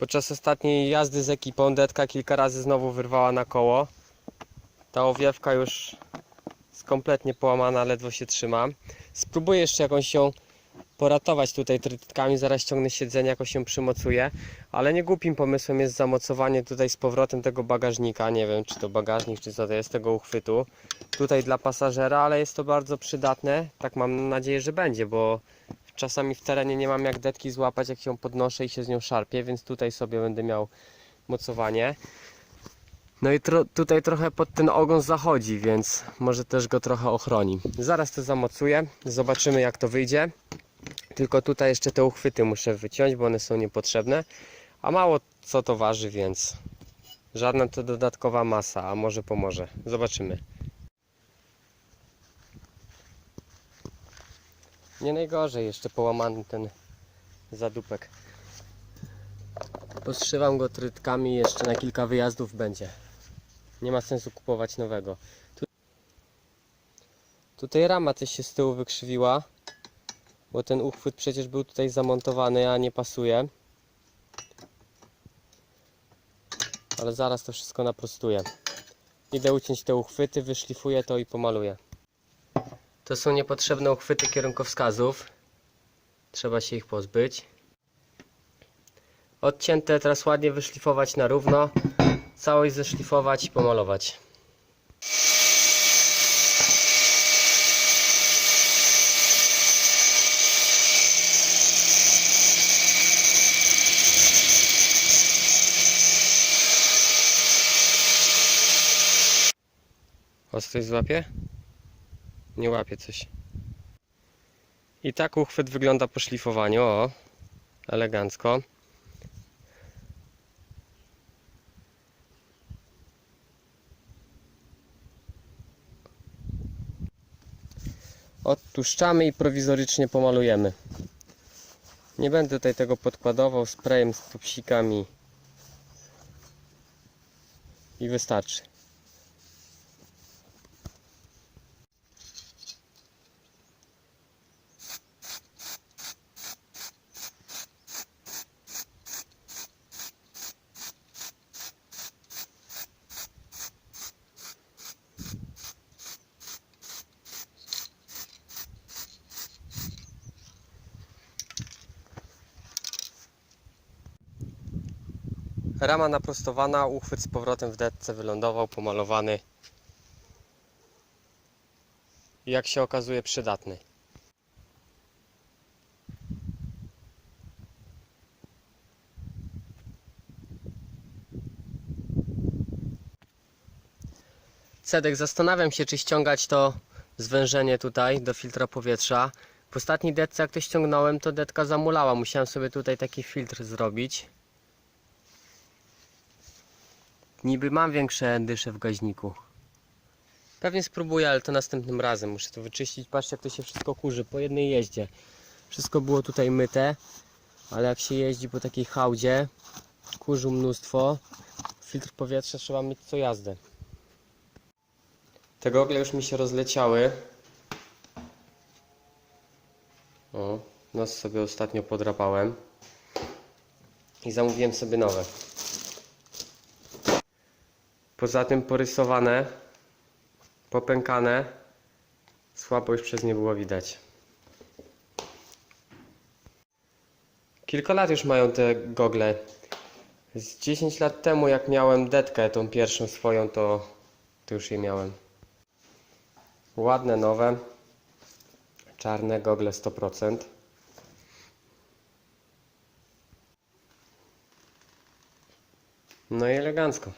Podczas ostatniej jazdy z ekipą detka kilka razy znowu wyrwała na koło. Ta owiewka już jest kompletnie połamana, ledwo się trzyma. Spróbuję jeszcze jakąś ją poratować tutaj trytkami, zaraz ściągnę siedzenie, jakoś się przymocuję. Ale nie głupim pomysłem jest zamocowanie tutaj z powrotem tego bagażnika. Nie wiem, czy to bagażnik, czy co to jest, tego uchwytu. Tutaj dla pasażera, ale jest to bardzo przydatne. Tak mam nadzieję, że będzie, bo czasami w terenie nie mam jak detki złapać, jak się podnoszę i się z nią szarpie, więc tutaj sobie będę miał mocowanie. No i tro, tutaj trochę pod ten ogon zachodzi, więc może też go trochę ochroni. Zaraz to zamocuję, zobaczymy jak to wyjdzie. Tylko tutaj jeszcze te uchwyty muszę wyciąć, bo one są niepotrzebne. A mało co to waży, więc żadna to dodatkowa masa, a może pomoże. Zobaczymy. Nie najgorzej, jeszcze połamany ten zadupek. Postrzywam go trytkami jeszcze na kilka wyjazdów będzie. Nie ma sensu kupować nowego. Tu... Tutaj rama też się z tyłu wykrzywiła, bo ten uchwyt przecież był tutaj zamontowany, a nie pasuje. Ale zaraz to wszystko naprostuję. Idę uciąć te uchwyty, wyszlifuję to i pomaluję. To są niepotrzebne uchwyty kierunkowskazów. Trzeba się ich pozbyć. Odcięte teraz ładnie wyszlifować na równo. Całość zeszlifować i pomalować. O, coś złapie? Nie łapie coś. I tak uchwyt wygląda po szlifowaniu. O, elegancko. Odtłuszczamy i prowizorycznie pomalujemy. Nie będę tutaj tego podkładował sprayem z popsikami i wystarczy. Rama naprostowana, uchwyt z powrotem w detce wylądował, pomalowany. Jak się okazuje przydatny. Cedek, zastanawiam się, czy ściągać to zwężenie tutaj do filtra powietrza. W ostatniej detce, jak to ściągnąłem, to detka zamulała. Musiałem sobie tutaj taki filtr zrobić. Niby mam większe dysze w gaźniku. Pewnie spróbuję, ale to następnym razem. Muszę to wyczyścić. Patrzcie, jak to się wszystko kurzy po jednej jeździe. Wszystko było tutaj myte, ale jak się jeździ po takiej hałdzie, kurzu mnóstwo. Filtr powietrza trzeba mieć co jazdę. Te gogle już mi się rozleciały. O, nos sobie ostatnio podrapałem. I zamówiłem sobie nowe. Poza tym porysowane, popękane, słabo już przez nie było widać. Kilka lat już mają te gogle. Z 10 lat temu jak miałem detkę, tą pierwszą swoją, to, to już je miałem. Ładne, nowe, czarne gogle 100%. No i elegancko.